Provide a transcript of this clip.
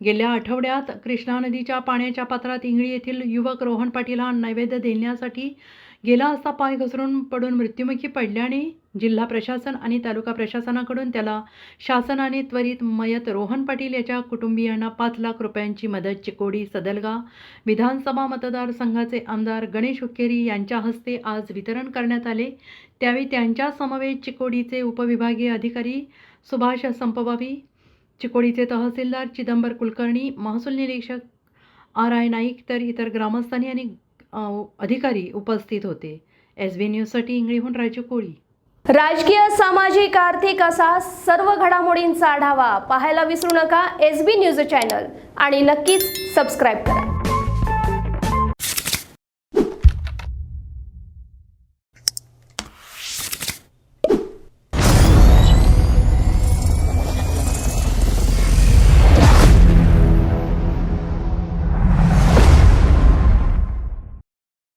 गेल्या आठवड्यात कृष्णा नदीच्या पाण्याच्या पात्रात इंगळी येथील युवक रोहन पाटील हा नैवेद्य देण्यासाठी गेला असता पाय घसरून पडून मृत्युमुखी पडल्याने जिल्हा प्रशासन आणि तालुका प्रशासनाकडून त्याला शासनाने त्वरित मयत रोहन पाटील याच्या कुटुंबियांना पाच लाख रुपयांची मदत चिकोडी सदलगा विधानसभा मतदारसंघाचे आमदार गणेश हुक्केरी यांच्या हस्ते आज वितरण करण्यात आले. त्यावेळी त्यांच्या समवेत चिकोडीचे उपविभागीय अधिकारी सुभाष संपवावी चिकोडीचे तहसीलदार चिदंबर कुलकर्णी महसूल निरीक्षक आर आय नाईक तर इतर ग्रामस्थांनी आणि अधिकारी उपस्थित होते. एस बी न्यूजसाठी इंगळीहून राजू कोळी. राजकीय सामाजिक आर्थिक असा सर्व घडामोडींचा आढावा पाहायला विसरू नका एस बी न्यूज चॅनल आणि नक्कीच सबस्क्राईब करा.